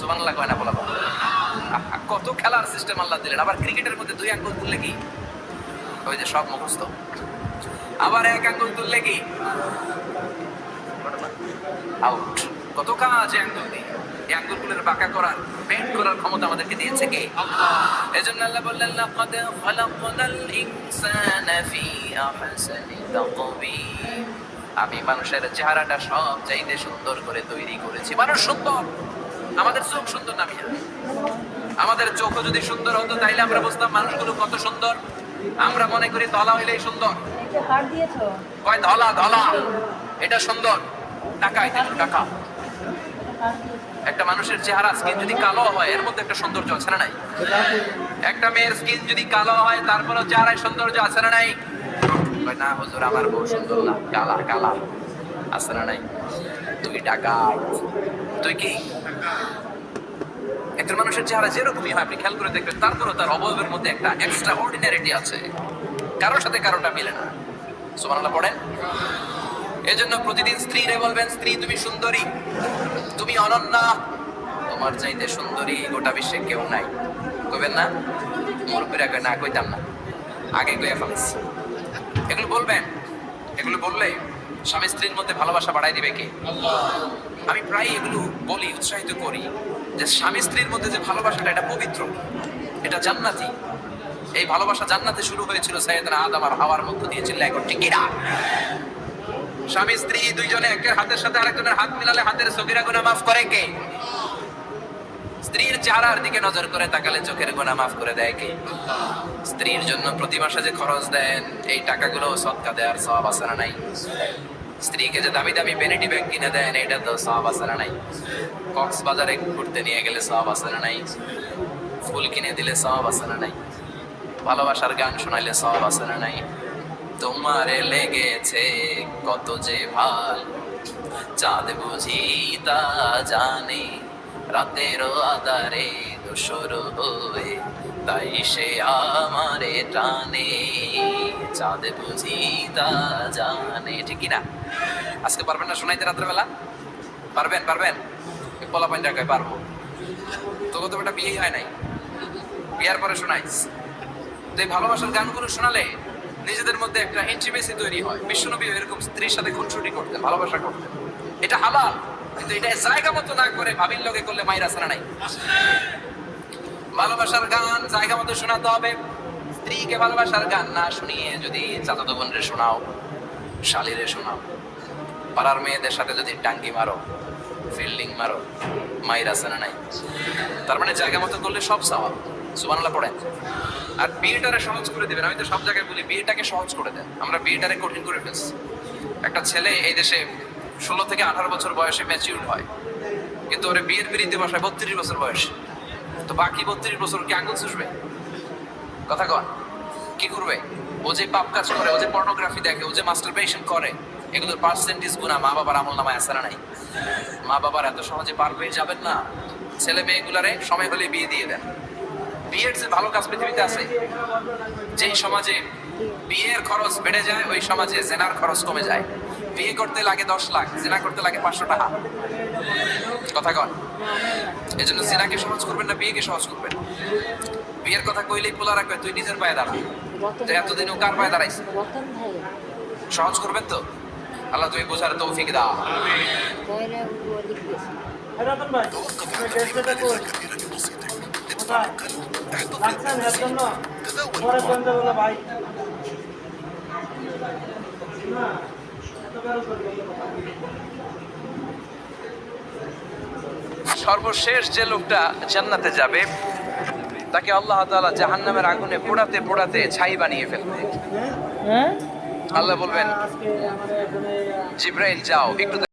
সুবহানাল্লাহ কয় না বলা কত খেলার সিস্টেম আল্লাহ দিলেন। আবার ক্রিকেটের মধ্যে দুই আঙ্গুল তুললে কি? ওই যে সব মুখস্থ। আবার এক আঙ্গুল তুললে কি? আউট কত কাজ আঙ্গুল দিয়ে এই আঙ্গুলগুলোর বাঁকা করার বেন্ড করার ক্ষমতা আমাদেরকে দিয়েছে কে? এজন্য আল্লাহ বললেন লাকাদ খালাকনাল ইনসানা ফি আহসানি তাকবীর আমি মানুষের চেহারাটা সব চাইতে সুন্দর করে তৈরি করেছি। মানুষ সুন্দর। আমাদের চোখ সুন্দর না মিয়া। আমাদের চোখ যদি সুন্দর হতো, তাইলে আমরা বুঝতাম মানুষগুলো কত সুন্দর। আমরা মনে করি ধলা হইলেই সুন্দর। কয় ধলা ধলা? এটা সুন্দর। টাকা, এটা টাকা। একটা মানুষের চেহারা স্কিন যদি কালো হয়, এর মধ্যে একটা সৌন্দর্য আছে না নাই? একটা মেয়ের স্কিন যদি কালো হয় তারপরে চেহারায় সৌন্দর্য আছে না নাই? না, হুজুর, আমার বউ সুন্দর না। কালা কালা। আছে না নাই? তুই টাকা তুই কি? একজন মানুষের চেহারা যেরকমই হয়, আপনি খেয়াল করে দেখবেন, তারপরেও তার অবয়বের মধ্যে একটা এক্সট্রা অর্ডিনারিটি আছে। কারোর সাথে কারোটা মিলে না। সুবহানাল্লাহ, পড়েন? এজন্য প্রতিদিন স্ত্রীরে বলবেন, স্ত্রী, তুমি সুন্দরী, তুমি অনন্যা। তোমার চাইতে সুন্দরী গোটা বিশ্বে কেউ নাই। কইবেন না? মুরব্বীরা কই না, কইতাম না। আগে কইয়া ফেলেছি এগুলো বলবেন, এগুলো বললে স্বামী স্ত্রীর মধ্যে ভালোবাসা বাড়াই দিবে কে? আমি প্রায় এগুলো বলি, উৎসাহিত করি যে স্বামী স্ত্রীর মধ্যে যে ভালোবাসাটা, এটা পবিত্র। এটা জান্নাতি। এই ভালোবাসা জান্নাতে শুরু হয়েছিল সাইয়েদনা আদম আর হাওয়ার মধ্য দিয়ে চিল্লা এখন টিকিরা স্বামী স্ত্রী দুইজনে একের হাতের সাথে আরেকজনের হাত মিলালে হাতের সগিরা গুনাহ মাফ করে কে? স্ত্রীর চেহারার দিকে নজর করে তাকালে চোখের গোনা মাফ করে দেয় কে? স্ত্রীর জন্য প্রতি মাসে যে খরচ দেন, এই টাকাগুলো সৎকা দেওয়ার সব না নাই? স্ত্রীকে যে দামি দামি ভ্যানিটি ব্যাগ কিনে দেন এটা তো সব না নাই? কক্সবাজারে ঘুরতে নিয়ে গেলে সব না নাই? ফুল কিনে দিলে সব না নাই? ভালোবাসার গান শোনাইলে সব না নাই? তোমারে লেগেছে কত যে ভালো, চাঁদ বুঝি তা জানে। রাতের আধারে দোসর হয়ে, তাই সে আমারে টানে। চাঁদ বুঝি তা জানে, ঠিক না আজকে পারবেন না শোনাইতে রাত্রেবেলা পারবেন পারবেন? পলা পাঞ্জা কয় পারব? তোকে তো একটা বিয়ে হয় নাই। বিয়ার পরে শোনাইস। তো এই ভালোবাসার গানগুলো শোনালে নিজেদের মধ্যে একটা ইন্টিমেসি তৈরি হয়। বিশ্বনবী এরকম স্ত্রীর সাথে খুনসুটি করতেন, ভালোবাসা করতেন। এটা হালাল। কিন্তু এটা জায়গা মতো না করে ভাবির লোকে করলে মায়ের আসারা নাই। ভালোবাসার গান জায়গা মতো শোনাতে হবে। স্ত্রীকে ভালোবাসার গান না শুনিয়ে যদি চাচাতো বোনরে শোনাও, শালিরে শোনাও, পাড়ার মেয়েদের সাথে যদি টাঙ্গি মারো, ফিল্ডিং মারো মায়ের আসারা নাই। তার মানে জায়গা মতো করলে সব সওয়াব সুবহানাল্লাহ পড়েন। আর বিয়েটারে সহজ করে দিবেন। আমি তো সব জায়গায় বলি, বিয়েটাকে সহজ করে দেন। আমরা বিয়েটারে কঠিন করে ফেলছি। একটা ছেলে এই দেশে ষোলো থেকে আঠারো বছর বয়সে ম্যাচিউর হয়। কিন্তু ওরে বিয়ের বিরিতে বসায় বত্রিশ বছর বয়স। তো বাকি বত্রিশ বছর কি আঙুল চুষবে? কথা কন, কি করবে? ও যে পাপ কাজ করে, ও যে পর্নোগ্রাফি দেখে, ও যে মাস্টারবেশন করে, এগুলোর পার্সেন্টেজ গুণা মা বাবার আমল নামায় আসারা নাই? মা বাবার এত সহজে পার পেয়ে যাবেন না। ছেলে মেয়েগুলারে সময় হলে বিয়ে দিয়ে দেন। বিয়ের যে ভালো কাজ পৃথিবীতে আছে, যেই সমাজে বিয়ের খরচ বেড়ে যায়, ওই সমাজে জেনার খরচ কমে যায়। বিয়ে করতে লাগে দশ লাখ, জেনা করতে লাগে পাঁচশো টাকা। কথা কন। এই জন্য জেনাকে সহজ করবেন না, বিয়েকে সহজ করবেন। বিয়ের কথা কইলেই পোলা রাখবে তুই নিজের পায়ে দাঁড়া। রতন তো এতদিন ও কার পায়ে দাঁড়াইছে? সহজ করবেন তো? আল্লাহ তুমি বোঝার তৌফিক দাও। ভাই সর্বশেষ যে লোকটা জান্নাতে যাবে তাকে আল্লাহ তাআলা জাহান্নামের আগুনে পোড়াতে পোড়াতে ছাই বানিয়ে ফেলবে। হ্যাঁ? আল্লাহ বলবেন জিব্রাইল যাও একটু